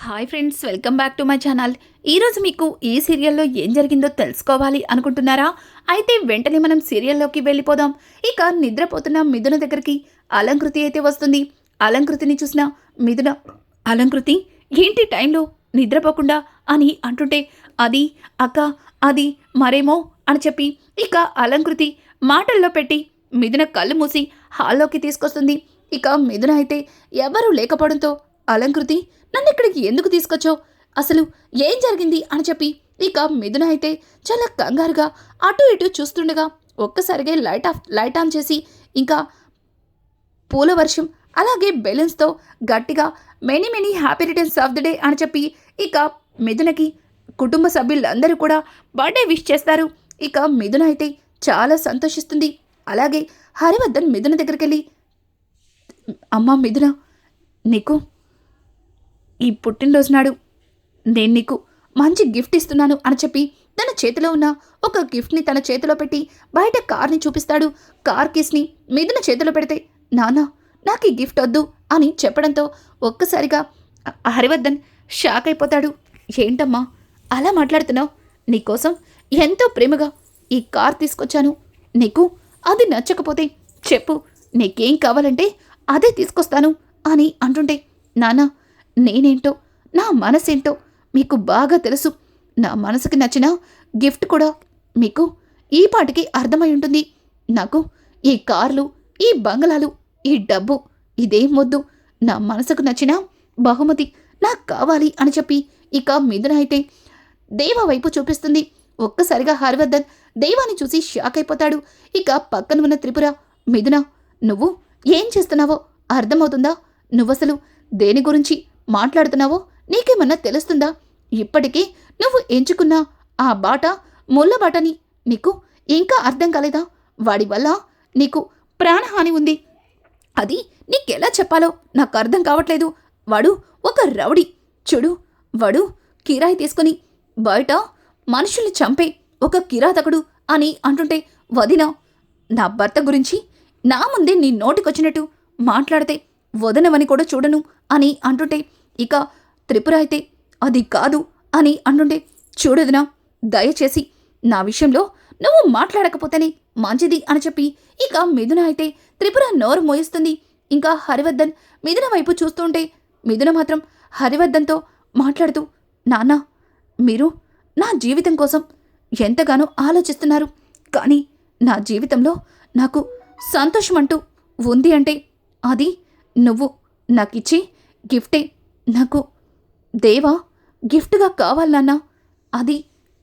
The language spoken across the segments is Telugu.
Hi friends welcome back to my channel ఈరోజు మీకు ఈ సీరియల్లో ఏం జరిగిందో తెలుసుకోవాలి అనుకుంటున్నారా? అయితే వెంటనే మనం సీరియల్లోకి వెళ్ళిపోదాం. ఇక నిద్రపోతున్న మిథున దగ్గరికి అలంకృతి అయితే వస్తుంది. అలంకృతిని చూసిన మిథున అలంకృతి ఏంటి టైంలో నిద్రపోకుండా? అని అంటుంటే అది అక్క అది మరేమో? అని చెప్పి ఇక అలంకృతి మాటల్లో పెట్టి మిథున కళ్ళు మూసి హాల్లోకి తీసుకొస్తుంది. ఇక మిథున అయితే ఎవరూ లేకపోవడంతో అలంకృతి నన్ను ఇక్కడికి ఎందుకు తీసుకొచ్చావు? అసలు ఏం జరిగింది అని చెప్పి ఇక మిథున అయితే చాలా కంగారుగా అటు ఇటు చూస్తుండగా ఒక్కసారిగా లైట్ ఆఫ్ లైట్ ఆన్ చేసి ఇంకా పూల వర్షం అలాగే బెలూన్స్తో గట్టిగా many many happy returns of the day అని చెప్పి ఇక మిథునకి కుటుంబ సభ్యులందరూ కూడా బర్త్డే విష్ చేస్తారు. ఇక మిథున అయితే చాలా సంతోషిస్తుంది. అలాగే హరివర్ధన్ మిథున దగ్గరికి వెళ్ళి అమ్మ మిథున నీకు ఈ పుట్టినరోజు నాడు నేను నీకు మంచి గిఫ్ట్ ఇస్తున్నాను అని చెప్పి తన చేతిలో ఉన్న ఒక గిఫ్ట్ని తన చేతిలో పెట్టి బయట కార్ని చూపిస్తాడు. కార్ కీస్ని మిథున చేతిలో పెడితే నాన్న నాకు ఈ గిఫ్ట్ వద్దు అని చెప్పడంతో ఒక్కసారిగా హరివర్ధన్ షాక్ అయిపోతాడు. ఏంటమ్మా అలా మాట్లాడుతున్నావు? నీకోసం ఎంతో ప్రేమగా ఈ కార్ తీసుకొచ్చాను. నీకు అది నచ్చకపోతే చెప్పు నీకేం కావాలంటే అదే తీసుకొస్తాను అని అంటుంటే నానా నేనేంటో నా మనసేంటో మీకు బాగా తెలుసు. నా మనసుకి నచ్చిన గిఫ్ట్ కూడా మీకు ఈ పాటికి అర్థమై ఉంటుంది. నాకు ఈ కార్లు ఈ బంగళాలు ఈ డబ్బు ఇదేం వద్దు. నా మనసుకు నచ్చిన బహుమతి నాకు కావాలి అని చెప్పి ఇక మిథున అయితే దేవ వైపు చూపిస్తుంది. ఒక్కసారిగా హరివర్ధన్ దేవాన్ని చూసి షాక్ అయిపోతాడు. ఇక పక్కన ఉన్న త్రిపుర మిథున నువ్వు ఏం చేస్తున్నావో అర్థమవుతుందా? నువ్వసలు దేని గురించి మాట్లాడుతున్నావో నీకేమన్నా తెలుస్తుందా? ఇప్పటికీ నువ్వు ఎంచుకున్న ఆ బాట ముళ్ళ బాటని నీకు ఇంకా అర్థం కాలేదా? వాడి వల్ల నీకు ప్రాణహాని ఉంది. అది నీకెలా చెప్పాలో నాకు అర్థం కావట్లేదు. వాడు ఒక రౌడీ. చూడు వాడు కిరాయి తీసుకుని బయట మనుషుల్ని చంపే ఒక కిరాతకుడు అని అంటుంటే వదిన నా భర్త గురించి నా ముందే నీ నోటికొచ్చినట్టు మాట్లాడితే వదనవని కూడా చూడను అని అంటుంటే ఇక త్రిపుర అయితే అది కాదు అని అంటుండే చూడదునా దయచేసి నా విషయంలో నువ్వు మాట్లాడకపోతేనే మంచిది అని చెప్పి ఇక మిథున అయితే త్రిపుర నోరు మోయిస్తుంది. ఇంకా హరివర్ధన్ మిథున వైపు చూస్తుంటే మిథున మాత్రం హరివర్ధన్తో మాట్లాడుతూ నాన్న మీరు నా జీవితం కోసం ఎంతగానో ఆలోచిస్తున్నారు కానీ నా జీవితంలో నాకు సంతోషం అంటూ ఉంది అంటే అది నువ్వు నాకిచ్చే గిఫ్టే నాకు దేవా గిఫ్ట్గా కావాలన్నా అది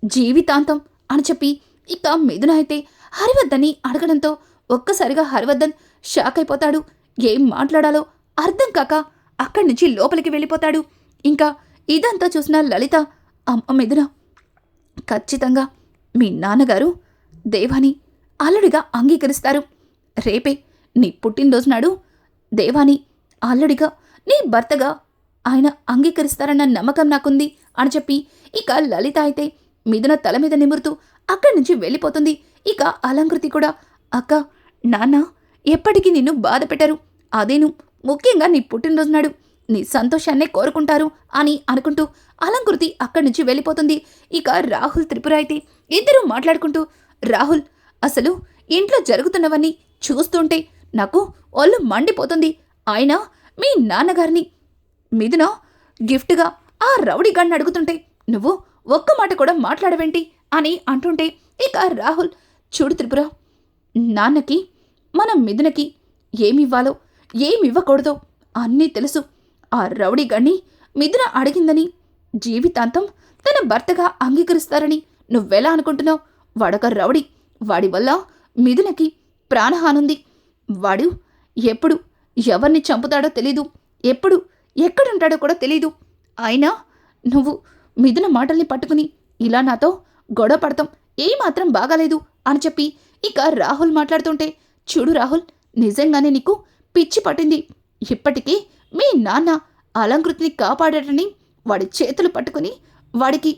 జీవితాంతం అని చెప్పి ఇక మిథున అయితే హరివర్ధన్ని అడగడంతో ఒక్కసారిగా హరివర్ధన్ షాక్ అయిపోతాడు ఏం మాట్లాడాలో అర్థం కాక అక్కడి నుంచి లోపలికి వెళ్ళిపోతాడు. ఇంకా ఇదంతా చూసిన లలిత అమ్మ మిథున ఖచ్చితంగా మీ నాన్నగారు దేవాని అల్లుడిగా అంగీకరిస్తారు. రేపే నీ పుట్టినరోజు నాడు దేవాని అల్లుడిగా నీ భర్తగా ఆయన అంగీకరిస్తారన్న నమ్మకం నాకుంది అని చెప్పి ఇక లలిత అయితే మిథున తల మీద నిమురుతూ అక్కడి నుంచి వెళ్ళిపోతుంది. ఇక అలంకృతి కూడా అక్క నాన్న ఎప్పటికీ నిన్ను బాధ పెట్టరు. అదేను ముఖ్యంగా నీ పుట్టినరోజు నాడు నీ సంతోషాన్నే కోరుకుంటారు అని అనుకుంటూ అలంకృతి అక్కడి నుంచి వెళ్ళిపోతుంది. ఇక రాహుల్ త్రిపుర అయితే ఇద్దరూ మాట్లాడుకుంటూ రాహుల్ అసలు ఇంట్లో జరుగుతున్నవన్నీ చూస్తుంటే నాకు ఒళ్ళు మండిపోతుంది. ఆయన మీ నాన్నగారిని మిథున గిఫ్ట్గా ఆ రౌడీ గన్ను అడుగుతుంటే నువ్వు ఒక్క మాట కూడా మాట్లాడవేంటి? అని అంటుంటే ఇక రాహుల్ చూడు త్రిపుర నాన్నకి మన మిథునకి ఏమివ్వాలో ఏమివ్వకూడదో అన్నీ తెలుసు. ఆ రౌడీ గన్ని మిథున అడిగిందని జీవితాంతం తన భర్తగా అంగీకరిస్తారని నువ్వెలా అనుకుంటున్నావు? వాడొక రౌడీ. వాడి వల్ల మిథునకి ప్రాణహానుంది. వాడు ఎప్పుడు ఎవరిని చంపుతాడో తెలీదు. ఎప్పుడు ఎక్కడుంటాడో కూడా తెలీదు. అయినా నువ్వు మిథున మాటల్ని పట్టుకుని ఇలా నాతో గొడవ పడతాం ఏమాత్రం బాగాలేదు అని చెప్పి ఇక రాహుల్ మాట్లాడుతుంటే చూడు రాహుల్ నిజంగానే నీకు పిచ్చి పట్టింది. ఇప్పటికీ మీ నాన్న అలంకృతిని కాపాడటని వాడి చేతులు పట్టుకుని వాడికి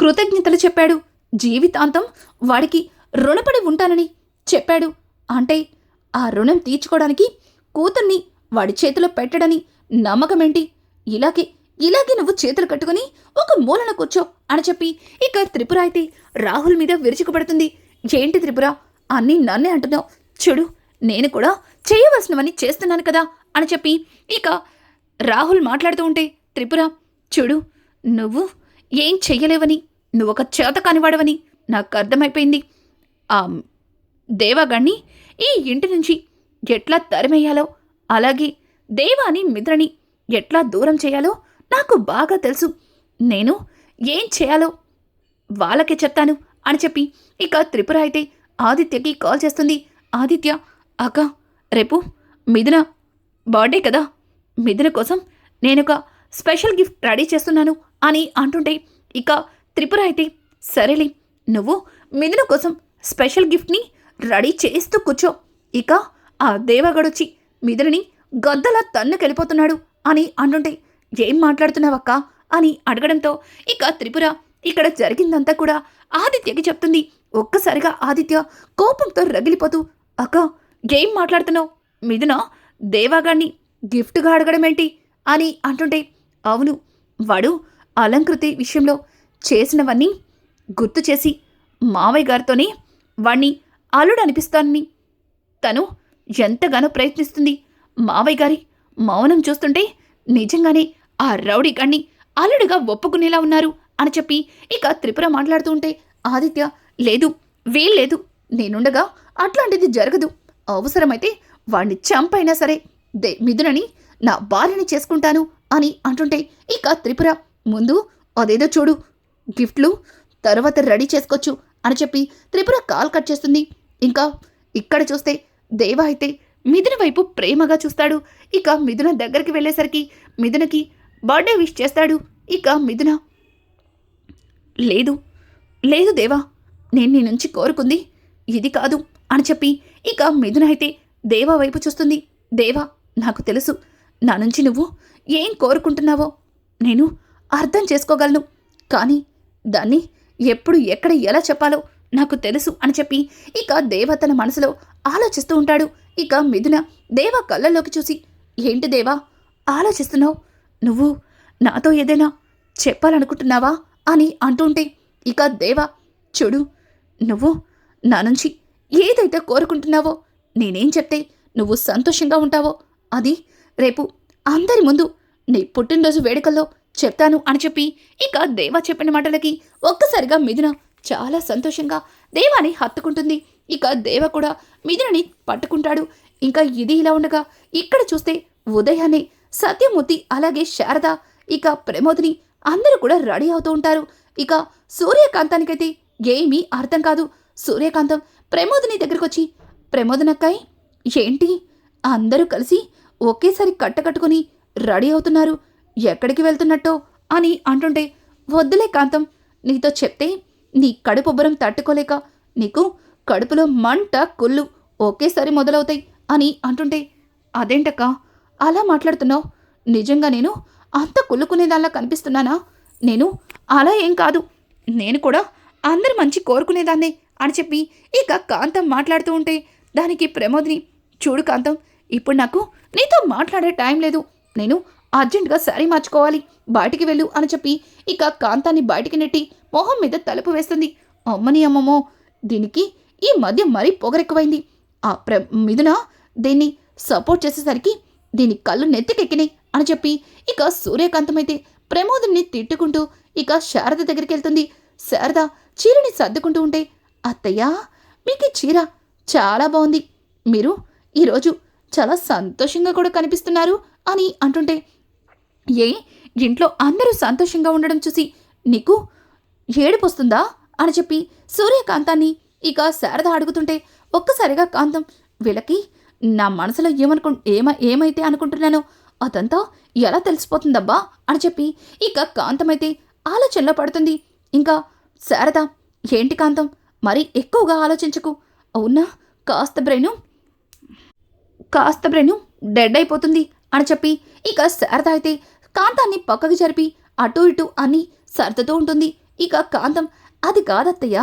కృతజ్ఞతలు చెప్పాడు. జీవితాంతం వాడికి రుణపడి ఉంటానని చెప్పాడు. అంటే ఆ రుణం తీర్చుకోవడానికి కూతుర్ని వాడి చేతిలో పెట్టడని నమ్మకమేంటి? ఇలాగే ఇలాగే నువ్వు చేతులు కట్టుకుని ఒక మూలన కూర్చో అని చెప్పి ఇక త్రిపుర అయితే రాహుల్ మీద విరుచుకుపడుతుంది. ఏంటి త్రిపుర? అన్నీ నన్నే అంటున్నావు. చూడు నేను కూడా చేయవలసినవన్నీ చేస్తున్నాను కదా అని చెప్పి ఇక రాహుల్ మాట్లాడుతూ ఉంటే త్రిపుర చూడు నువ్వు ఏం చెయ్యలేవని నువ్వు ఒక చేత కానివాడవని నాకు అర్థమైపోయింది. ఆ దేవగాణ్ణి ఈ ఇంటి నుంచి ఎట్లా తరిమేయాలో అలాగే దేవాని మిత్రని ఎట్లా దూరం చేయాలో నాకు బాగా తెలుసు. నేను ఏం చేయాలో వాళ్ళకే చెప్తాను అని చెప్పి ఇక త్రిపుర అయితే ఆదిత్యకి కాల్ చేస్తుంది. ఆదిత్య అక్క రేపు మిథున బర్త్డే కదా. మిథున కోసం నేను ఒక స్పెషల్ గిఫ్ట్ రెడీ చేస్తున్నాను అని అంటుంటే ఇక త్రిపుర అయితే సరేలే నువ్వు మిథున కోసం స్పెషల్ గిఫ్ట్ని రెడీ చేస్తూ కూర్చో. ఇక ఆ దేవగడొచ్చి మిథునని గద్దలా తన్నుకెళ్ళిపోతున్నాడు అని అంటుంటే ఏం మాట్లాడుతున్నావక్క? అని అడగడంతో ఇక త్రిపుర ఇక్కడ జరిగిందంతా కూడా ఆదిత్యకి చెప్తుంది. ఒక్కసారిగా ఆదిత్య కోపంతో రగిలిపోతూ అక్క ఏం మాట్లాడుతున్నావు? మిథున దేవాగాన్ని గిఫ్ట్గా అడగడమేంటి? అని అంటుంటే అవును వాడు అలంకృతి విషయంలో చేసినవన్నీ గుర్తు చేసి మావయ్య గారితోనే వాణ్ణి అల్లుడు అనిపిస్తానని తను ఎంతగానో ప్రయత్నిస్తుంది. మావయ్య గారి మౌనం చూస్తుంటే నిజంగానే ఆ రౌడీ గణ్ణి అల్లుడిగా ఒప్పుకునేలా ఉన్నారు అని చెప్పి ఇక త్రిపుర మాట్లాడుతూ ఉంటే ఆదిత్య లేదు వీల్లేదు. నేనుండగా అట్లాంటిది జరగదు. అవసరమైతే వాణ్ణి చంపైనా సరే దే మిథునని నా భార్యని చేసుకుంటాను అని అంటుంటే ఇక త్రిపుర ముందు అదేదో చూడు గిఫ్ట్లు తర్వాత రెడీ చేసుకోవచ్చు అని చెప్పి త్రిపుర కాల్ కట్ చేస్తుంది. ఇంకా ఇక్కడ చూస్తే దేవ అయితే మిథున వైపు ప్రేమగా చూస్తాడు. ఇక మిథున దగ్గరికి వెళ్ళేసరికి మిథునకి బర్త్డే విష్ చేస్తాడు. ఇక మిథున లేదు లేదు దేవా నేను నీ నుంచి కోరుకుంది ఇది కాదు అని చెప్పి ఇక మిథున అయితే దేవా వైపు చూస్తుంది. దేవా నాకు తెలుసు నా నుంచి నువ్వు ఏం కోరుకుంటున్నావో నేను అర్థం చేసుకోగలను. కానీ దాన్ని ఎప్పుడు ఎక్కడ ఎలా చెప్పాలో నాకు తెలుసు అని చెప్పి ఇక దేవ తన మనసులో ఆలోచిస్తూ ఉంటాడు. ఇక మిథున దేవ కళ్ళల్లోకి చూసి ఏంటి దేవా ఆలోచిస్తున్నావు? నువ్వు నాతో ఏదైనా చెప్పాలనుకుంటున్నావా? అని అంటుంటే ఇక దేవ చూడు నువ్వు నా నుంచి ఏదైతే కోరుకుంటున్నావో నేనేం చెప్తే నువ్వు సంతోషంగా ఉంటావో అది రేపు అందరి ముందు నీ పుట్టినరోజు వేడుకల్లో చెప్తాను అని చెప్పి ఇక దేవా చెప్పిన మాటలకి ఒక్కసారిగా మిథున చాలా సంతోషంగా దేవాని హత్తుకుంటుంది. ఇక దేవ కూడా మిథునని పట్టుకుంటాడు. ఇంకా ఇది ఇలా ఉండగా ఇక్కడ చూస్తే ఉదయాన్నే సత్యమూర్తి అలాగే శారద ఇక ప్రమోదిని అందరూ కూడా రెడీ అవుతూ ఉంటారు. ఇక సూర్యకాంతానికైతే ఏమీ అర్థం కాదు. సూర్యకాంతం ప్రమోదిని దగ్గరకు వచ్చి ప్రమోదనక్కాయ్ ఏంటి? అందరూ కలిసి ఒకేసారి కట్టకట్టుకుని రెడీ అవుతున్నారు. ఎక్కడికి వెళ్తున్నట్టో అని అంటుంటే వద్దులే కాంతం నీతో చెప్తే నీ కడుపుబ్బరం తట్టుకోలేక నీకు కడుపులో మంట కుళ్ళు ఒకేసారి మొదలవుతాయి అని అంటుంటే అదేంటక్క? అలా మాట్లాడుతున్నావు? నిజంగా నేను అంత కుళ్ళుకునేదానిలా కనిపిస్తున్నానా? నేను అలా ఏం కాదు. నేను కూడా అందరి మంచి కోరుకునేదాన్నే అని చెప్పి ఇక కాంతం మాట్లాడుతూ ఉంటే దానికి ప్రమోదిని చూడు కాంతం ఇప్పుడు నాకు నీతో మాట్లాడే టైం లేదు. నేను అర్జెంటుగా శారీ మార్చుకోవాలి. బయటికి వెళ్ళు అని చెప్పి ఇక కాంతాన్ని బయటికి నెట్టి మొహం మీద తలుపు వేస్తుంది. అమ్మని అమ్మమ్మో దీనికి ఈ మధ్య మరీ పొగరెక్కువైంది. ఆ ప్ర మిథున దీన్ని సపోర్ట్ చేసేసరికి దీని కళ్ళు నెత్తికెక్కినాయి అని చెప్పి ఇక సూర్యకాంతమైతే ప్రమోదుని తిట్టుకుంటూ ఇక శారద దగ్గరికి వెళ్తుంది శారద చీరని సర్దుకుంటూ ఉంటే అత్తయ్యా మీకు చీర చాలా బాగుంది మీరు ఈరోజు చాలా సంతోషంగా కూడా కనిపిస్తున్నారు అని అంటుంటే ఏ ఇంట్లో అందరూ సంతోషంగా ఉండడం చూసి నీకు ఏడుపొస్తుందా? అని చెప్పి సూర్యకాంతాన్ని ఇక శారద అడుగుతుంటే ఒక్కసారిగా కాంతం వీళ్ళకి నా మనసులో ఏమనుకు ఏమ ఏమైతే అనుకుంటున్నానో అదంతా ఎలా తెలిసిపోతుందబ్బా? అని చెప్పి ఇక కాంతమైతే ఆలోచనలో పడుతుంది. ఇంకా శారద ఏంటి కాంతం? మరి ఎక్కువగా ఆలోచించకు. అవునా? కాస్త బ్రెయిను కాస్త బ్రెయిను డెడ్ అయిపోతుంది. అని చెప్పి ఇక శారద అయితే కాంతాన్ని పక్కకు జరిపి అటు ఇటు అని సర్దుతూ ఉంటుంది. ఇక కాంతం అది కాదత్తయ్య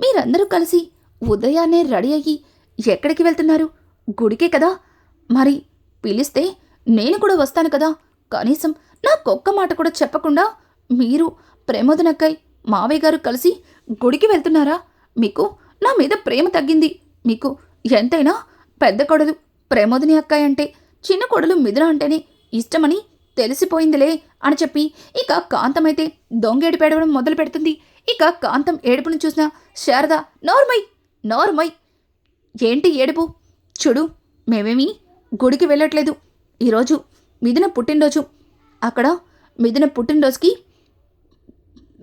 మీరందరూ కలిసి ఉదయాన్నే రెడీ అయ్యి ఎక్కడికి వెళ్తున్నారు? గుడికే కదా? మరి పిలిస్తే నేను కూడా వస్తాను కదా? కనీసం నాకొక్క మాట కూడా చెప్పకుండా మీరు ప్రమోదనక్కయ్ మావయ్య గారు కలిసి గుడికి వెళ్తున్నారా? మీకు నా మీద ప్రేమ తగ్గింది. మీకు ఎంతైనా పెద్ద కొడలు ప్రమోదిని అక్కాయ్ అంటే చిన్న కొడలు మిథున అంటేనే ఇష్టమని తెలిసిపోయిందిలే అని చెప్పి ఇక కాంతమైతే దొంగేడి పెడవడం మొదలు పెడుతుంది. ఇక కాంతం ఏడుపును చూసిన శారద నోర్మై నోర్మై ఏంటి ఏడుపు? చూడు మేమేమి గుడికి వెళ్ళట్లేదు. ఈరోజు మిథున పుట్టినరోజు. అక్కడ మిథున పుట్టినరోజుకి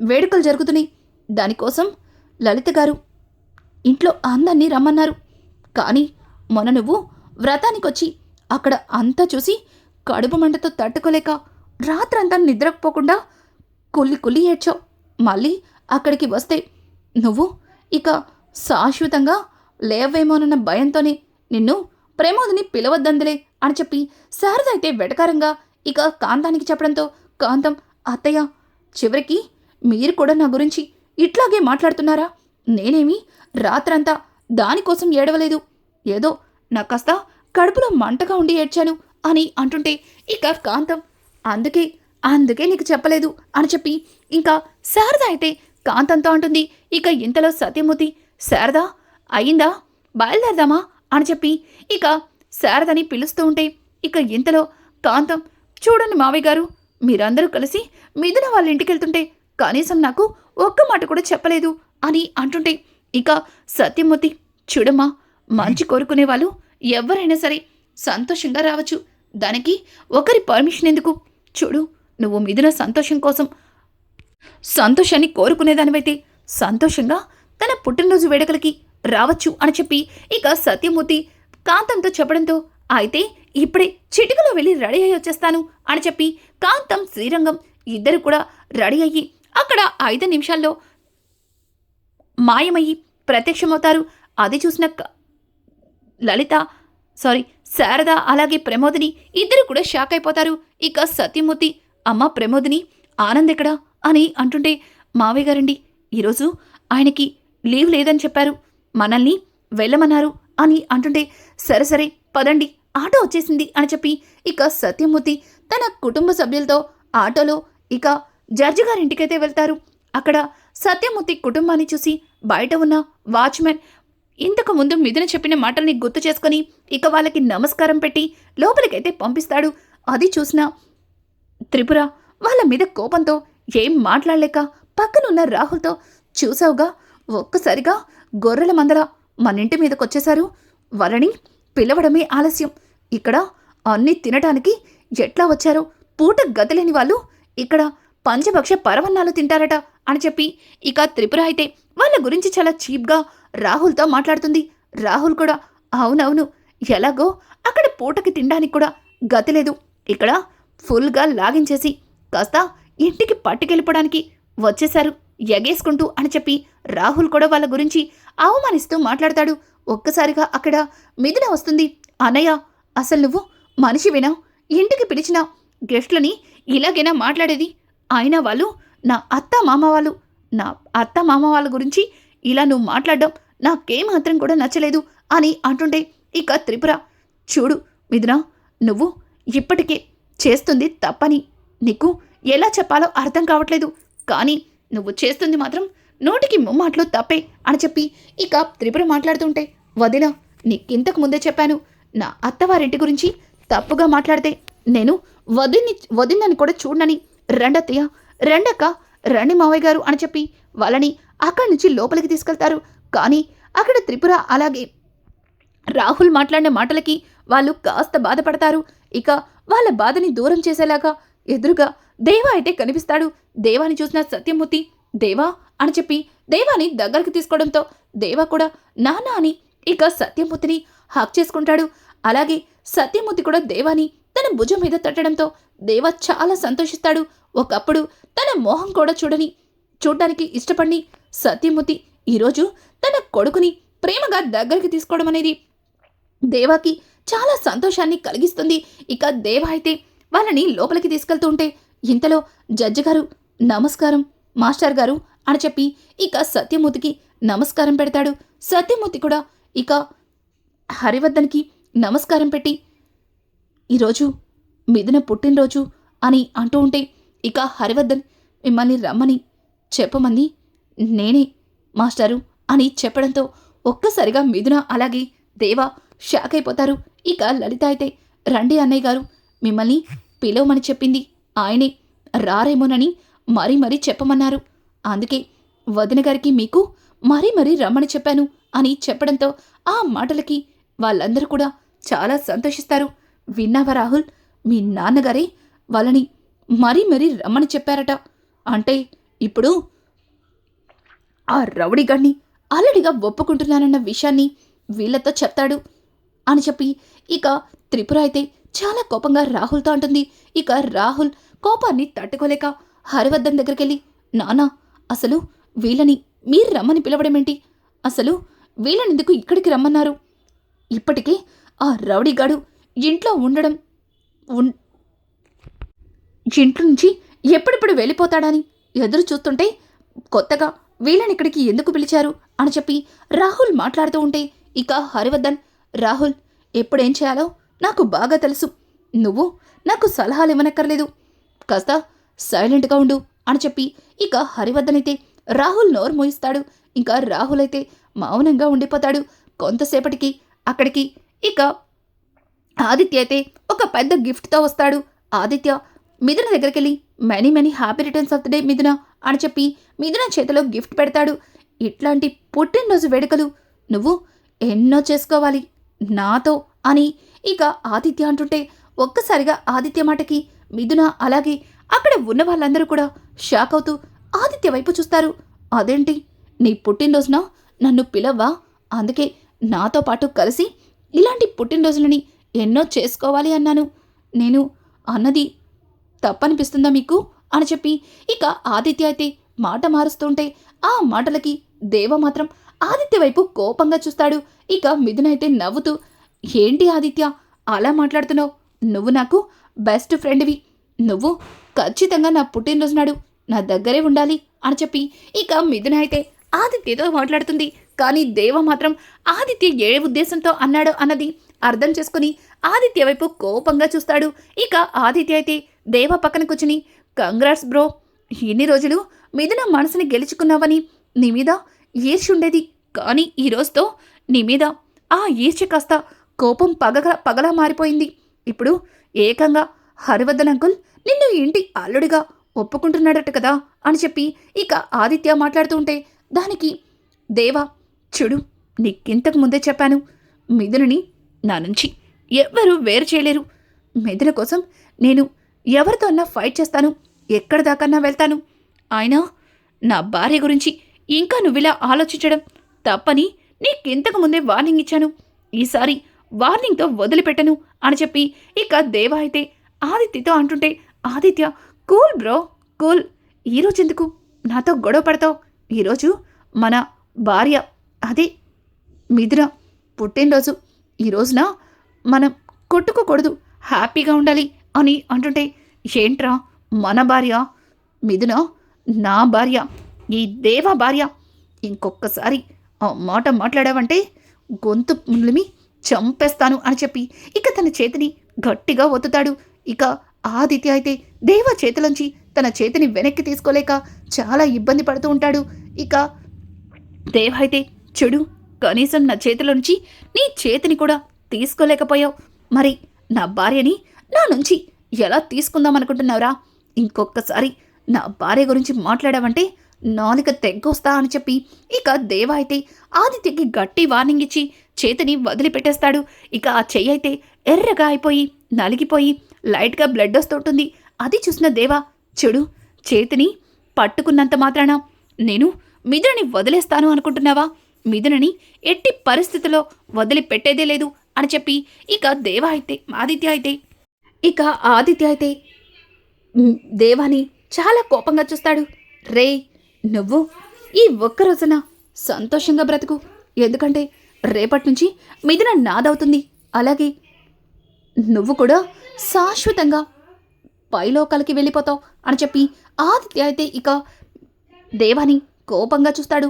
వేడుకలు జరుగుతున్నాయి. దానికోసం లలిత గారు ఇంట్లో అందరినీ రమ్మన్నారు. కానీ మొన్న నువ్వు వ్రతానికొచ్చి అక్కడ అంతా చూసి కడుపు మంటతో తట్టుకోలేక రాత్రంతా నిద్రపోకుండా కుల్లి కుల్లి ఏడ్చావు. మళ్ళీ అక్కడికి వస్తే నువ్వు ఇక శాశ్వతంగా లేవేమోనన్న భయంతోనే నిన్ను ప్రమోదిని పిలవద్దందులే అని చెప్పి శారద అయితే వెటకారంగా ఇక కాంతానికి చెప్పడంతో కాంతం అత్తయ్య చివరికి మీరు కూడా నా గురించి ఇట్లాగే మాట్లాడుతున్నారా? నేనేమి రాత్రంతా దానికోసం ఏడవలేదు. ఏదో నా కాస్త కడుపులో మంటగా ఉండి ఏడ్చాను. అని అంటుంటే ఇక కాంతం అందుకే అందుకే నీకు చెప్పలేదు అని చెప్పి ఇంకా శారద అయితే కాంతంతో అంటుంది ఇక ఇంతలో సత్యమూర్తి శారద అయిందా? బయలుదేరదామా? అని చెప్పి ఇక శారదని పిలుస్తూ ఉంటే ఇక ఇంతలో కాంతం చూడండి మావయ్య గారు మీరందరూ కలిసి మిథున వాళ్ళ ఇంటికి వెళ్తుంటే కనీసం నాకు ఒక్క మాట కూడా చెప్పలేదు అని అంటుంటే ఇక సత్యమూర్తి చూడమ్మా మంచి కోరుకునే వాళ్ళు ఎవరైనా సరే సంతోషంగా రావచ్చు. దానికి ఒకరి పర్మిషన్ ఎందుకు? చూడు నువ్వు మిథున సంతోషం కోసం సంతోషాన్ని కోరుకునేదానివైతే సంతోషంగా తన పుట్టినరోజు వేడుకలకి రావచ్చు అని చెప్పి ఇక సత్యమూర్తి కాంతంతో చెప్పడంతో అయితే ఇప్పుడే చిటికలో వెళ్ళి రెడీ అయ్యి వచ్చేస్తాను అని చెప్పి కాంతం శ్రీరంగం ఇద్దరు కూడా రెడీ అయ్యి అక్కడ ఐదు నిమిషాల్లో మాయమయ్యి ప్రత్యక్షమవుతారు. అది చూసిన క- లలిత సారీ శారద అలాగే ప్రమోదిని ఇద్దరు కూడా షాక్ అయిపోతారు. ఇక సత్యమూర్తి అమ్మ ప్రమోదిని ఆనంద్ ఎక్కడా? అని అంటుంటే మావయ్య గారండి ఈరోజు ఆయనకి లీవ్ లేదని చెప్పారు. మనల్ని వెళ్ళమన్నారు అని అంటుంటే సరే సరే పదండి ఆటో వచ్చేసింది అని చెప్పి ఇక సత్యమూర్తి తన కుటుంబ సభ్యులతో ఆటోలో ఇక జడ్జి గారింటికైతే వెళ్తారు. అక్కడ సత్యమూర్తి కుటుంబాన్ని చూసి బయట ఉన్న వాచ్మెన్ ఇంతకు ముందు మిథున చెప్పిన మాటల్ని గుర్తు చేసుకొని ఇక వాళ్ళకి నమస్కారం పెట్టి లోపలికైతే పంపిస్తాడు. అది చూసిన త్రిపుర వాళ్ళ మీద కోపంతో ఏం మాట్లాడలేక పక్కనున్న రాహుల్తో చూసావుగా ఒక్కసారిగా గొర్రెల మందల మన ఇంటి మీదకొచ్చేశారు. వాళ్ళని పిలవడమే ఆలస్యం. ఇక్కడ అన్నీ తినటానికి ఎట్లా వచ్చారో పూట గతలేని వాళ్ళు ఇక్కడ పంచభక్ష పరవన్నాలు తింటారట అని చెప్పి ఇక త్రిపుర అయితే వాళ్ళ గురించి చాలా చీప్గా రాహుల్తో మాట్లాడుతుంది. రాహుల్ కూడా అవునవును ఎలాగో అక్కడ పూటకి తినడానికి కూడా గతి లేదు. ఇక్కడ ఫుల్గా లాగించేసి కాస్త ఇంటికి పట్టుకెళ్ళిపోవడానికి వచ్చేశారు ఎగేసుకుంటూ అని చెప్పి రాహుల్ కూడా వాళ్ళ గురించి అవమానిస్తూ మాట్లాడతాడు. ఒక్కసారిగా అక్కడ మిథున వస్తుంది. అన్నయ్య అసలు నువ్వు మనిషివేనా? ఇంటికి పిలిచిన గెస్ట్లని ఇలాగైనా మాట్లాడేది? అయినా వాళ్ళు నా అత్త మామ వాళ్ళు నా అత్త మామ వాళ్ళ గురించి ఇలా నువ్వు మాట్లాడడం నాకేమాత్రం కూడా నచ్చలేదు అని అంటుంటే ఇక త్రిపుర చూడు మిథున నువ్వు ఇప్పటికే చేస్తుంది తప్పని నీకు ఎలా చెప్పాలో అర్థం కావట్లేదు. కానీ నువ్వు చేస్తుంది మాత్రం నోటికి ముమ్మాట్లో తప్పే అని చెప్పి ఇక త్రిపుర మాట్లాడుతుంటే వదిన నీకింతకు ముందే చెప్పాను నా అత్తవారింటి గురించి తప్పుగా మాట్లాడితే నేను వదిన్ని వదినని కూడా చూడనని. రెండత్తయ్య రెండక్క రండి మావయ్య గారు అని చెప్పి వాళ్ళని అక్కడి నుంచి లోపలికి తీసుకెళ్తారు. కానీ అక్కడ త్రిపుర అలాగే రాహుల్ మాట్లాడిన మాటలకి వాళ్ళు కాస్త బాధపడతారు. ఇక వాళ్ళ బాధని దూరం చేసేలాగా ఎదురుగా దేవా అయితే కనిపిస్తాడు. దేవాని చూసిన సత్యమూర్తి దేవా అని చెప్పి దేవాని దగ్గరికి తీసుకోవడంతో దేవా కూడా నానా అని ఇక సత్యమూర్తిని హాక్ చేసుకుంటాడు. అలాగే సత్యమూర్తి కూడా దేవాని భుజం మీద తట్టడంతో దేవ చాలా సంతోషిస్తాడు. ఒకప్పుడు తన మోహం కూడా చూడని చూడ్డానికి ఇష్టపడి సత్యమూర్తి ఈరోజు తన కొడుకుని ప్రేమగా దగ్గరికి తీసుకోవడం అనేది దేవాకి చాలా సంతోషాన్ని కలిగిస్తుంది. ఇక దేవ అయితే వాళ్ళని లోపలికి తీసుకెళ్తూ ఉంటే ఇంతలో జడ్జి గారు నమస్కారం మాస్టర్ గారు అని చెప్పి ఇక సత్యమూర్తికి నమస్కారం పెడతాడు. సత్యమూర్తి కూడా ఇక హరివర్ధన్కి నమస్కారం పెట్టి ఈరోజు మిథున పుట్టినరోజు అని అంటూ ఉంటే ఇక హరివర్ధన్ మిమ్మల్ని రమ్మని చెప్పమంది నేనే మాస్టారు అని చెప్పడంతో ఒక్కసారిగా మిథున అలాగే దేవ షాక్ అయిపోతారు. ఇక లలిత అయితే రండి అన్నయ్య గారు మిమ్మల్ని పిలవమని చెప్పింది ఆయనే. రారేమోనని మరీ మరీ చెప్పమన్నారు. అందుకే వదిన గారికి మీకు మరీ మరీ రమ్మని చెప్పాను అని చెప్పడంతో ఆ మాటలకి వాళ్ళందరూ కూడా చాలా సంతోషిస్తారు. విన్నావా రాహుల్? మీ నాన్నగారే వాళ్ళని మరీ మరీ రమ్మని చెప్పారట. అంటే ఇప్పుడు ఆ రౌడీ గడిని అల్లడిగా ఒప్పుకుంటున్నానన్న విషయాన్ని వీళ్ళతో చెప్తాడు అని చెప్పి ఇక త్రిపుర అయితే చాలా కోపంగా రాహుల్తో అంటుంది. ఇక రాహుల్ కోపాన్ని తట్టుకోలేక హరివర్ధన్ దగ్గరికి వెళ్ళి నానా అసలు వీళ్ళని మీరు రమ్మని పిలవడమేంటి అసలు వీళ్ళని ఎందుకు ఇక్కడికి రమ్మన్నారు? ఇప్పటికే ఆ రౌడీగాడు ఇంట్లో ఉండడం ఉన్ ఇంట్లో నుంచి ఎప్పుడెప్పుడు వెళ్ళిపోతాడని ఎదురు చూస్తుంటే కొత్తగా వీళ్ళని ఇక్కడికి ఎందుకు పిలిచారు అని చెప్పి రాహుల్ మాట్లాడుతూ ఉంటే ఇక హరివర్ధన్ రాహుల్ ఎప్పుడేం చేయాలో నాకు బాగా తెలుసు. నువ్వు నాకు సలహాలు ఇవ్వనక్కర్లేదు. కాస్త సైలెంట్గా ఉండు అని చెప్పి ఇక హరివర్ధన్ అయితే రాహుల్ నోరు మోయిస్తాడు. ఇంకా రాహుల్ అయితే మౌనంగా ఉండిపోతాడు. కొంతసేపటికి అక్కడికి ఇక ఆదిత్య అయితే ఒక పెద్ద గిఫ్ట్తో వస్తాడు. ఆదిత్య మిథున దగ్గరికి వెళ్ళి many many happy returns of the day Mithuna అని చెప్పి మిథున చేతిలో గిఫ్ట్ పెడతాడు. ఇట్లాంటి పుట్టినరోజు వేడుకలు నువ్వు ఎన్నో చేసుకోవాలి నాతో అని ఇక ఆదిత్య అంటుంటే ఒక్కసారిగా ఆదిత్య మాటకి మిథున అలాగే అక్కడ ఉన్న వాళ్ళందరూ కూడా షాక్ అవుతూ ఆదిత్య వైపు చూస్తారు. అదేంటి? నీ పుట్టినరోజున? నన్ను పిలవ్వా? అందుకే నాతో పాటు కలిసి ఇలాంటి పుట్టినరోజులని ఎన్నో చేసుకోవాలి అన్నాను. నేను అన్నది తప్పనిపిస్తుందా మీకు? అని చెప్పి ఇక ఆదిత్య అయితే మాట మారుస్తుంటే ఆ మాటలకి దేవ మాత్రం ఆదిత్య వైపు కోపంగా చూస్తాడు. ఇక మిథునైతే అయితే నవ్వుతూ ఏంటి ఆదిత్య అలా మాట్లాడుతున్నావు? నువ్వు నాకు బెస్ట్ ఫ్రెండ్వి. నువ్వు ఖచ్చితంగా నా పుట్టినరోజు నాడు నా దగ్గరే ఉండాలి అని చెప్పి ఇక మిథున అయితే ఆదిత్యతో మాట్లాడుతుంది. కానీ దేవ మాత్రం ఆదిత్య ఏ ఉద్దేశంతో అన్నాడో? అన్నది అర్థం చేసుకుని ఆదిత్య వైపు కోపంగా చూస్తాడు. ఇక ఆదిత్య అయితే దేవ పక్కన కూర్చుని కంగ్రాట్స్ బ్రో ఎన్ని రోజులు మిథున మనసుని గెలుచుకున్నావని నీ మీద ఈర్ష్య ఉండేది. కానీ ఈ రోజుతో నీ మీద ఆ ఈర్ష్య కాస్త కోపం పగగా పగలా మారిపోయింది. ఇప్పుడు ఏకంగా హరివర్ధన్ అంకుల్ నిన్ను ఇంటి అల్లుడిగా ఒప్పుకుంటున్నాడట కదా అని చెప్పి ఇక ఆదిత్య మాట్లాడుతూ ఉంటే దానికి దేవా చూడు నీకింతకు ముందే చెప్పాను మిథునని నా నుంచి ఎవ్వరూ వేరు చేయలేరు. మిథున కోసం నేను ఎవరితో అన్నా ఫైట్ చేస్తాను ఎక్కడి దాకన్నా వెళ్తాను. అయినా నా భార్య గురించి ఇంకా నువ్విలా ఆలోచించడం తప్పని నీకింతకు ముందే వార్నింగ్ ఇచ్చాను. ఈసారి వార్నింగ్తో వదిలిపెట్టను అని చెప్పి ఇక దేవ అయితే ఆదిత్యతో అంటుంటే ఆదిత్య కూల్ బ్రో కూల్. ఈరోజు ఎందుకు నాతో గొడవ పడతావు? ఈరోజు మన భార్య అదే మిథున పుట్టినరోజు. ఈ రోజున మనం కొట్టుకోకూడదు హ్యాపీగా ఉండాలి అని అంటుంటే ఏంట్రా మన భార్య? మిథున నా భార్య? ఈ దేవ భార్య? ఇంకొకసారి ఆ మాట మాట్లాడావంటే గొంతు ములిమి చంపేస్తాను అని చెప్పి ఇక తన చేతిని గట్టిగా ఒత్తుతాడు. ఇక ఆదిత్య అయితే దేవ చేతిలోంచి తన చేతిని వెనక్కి తీసుకోలేక చాలా ఇబ్బంది పడుతూ ఉంటాడు. ఇక దేవ అయితే చెడు కనీసం నా చేతిలో నుంచి నీ చేతిని కూడా తీసుకోలేకపోయావు. మరి నా భార్యని నా నుంచి ఎలా తీసుకుందాం అనుకుంటున్నావురా ఇంకొకసారి నా భార్య గురించి మాట్లాడావంటే నాలుక తెగ్గొస్తా అని చెప్పి ఇక దేవ అయితే ఆదిత్యకి గట్టి వార్నింగ్ ఇచ్చి చేతిని వదిలిపెట్టేస్తాడు. ఇక ఆ చెయ్యి అయితే ఎర్రగా అయిపోయి నలిగిపోయి లైట్గా బ్లడ్ వస్తుంటుంది. అది చూసిన దేవ చెడు చేతిని పట్టుకున్నంత మాత్రాన నేను మిదురుని వదిలేస్తాను అనుకుంటున్నావా? మిథునని ఎట్టి పరిస్థితిలో వదిలిపెట్టేదే లేదు అని చెప్పి ఇక దేవ అయితే ఆదిత్య అయితే ఇక ఆదిత్య అయితే దేవాని చాలా కోపంగా చూస్తాడు. రే నువ్వు ఈ ఒక్క రోజున సంతోషంగా బ్రతుకు. ఎందుకంటే రేపటి నుంచి మిథున నాదవుతుంది. అలాగే నువ్వు కూడా శాశ్వతంగా పైలోకాలకి వెళ్ళిపోతావు అని చెప్పి ఆదిత్య అయితే ఇక దేవాని కోపంగా చూస్తాడు.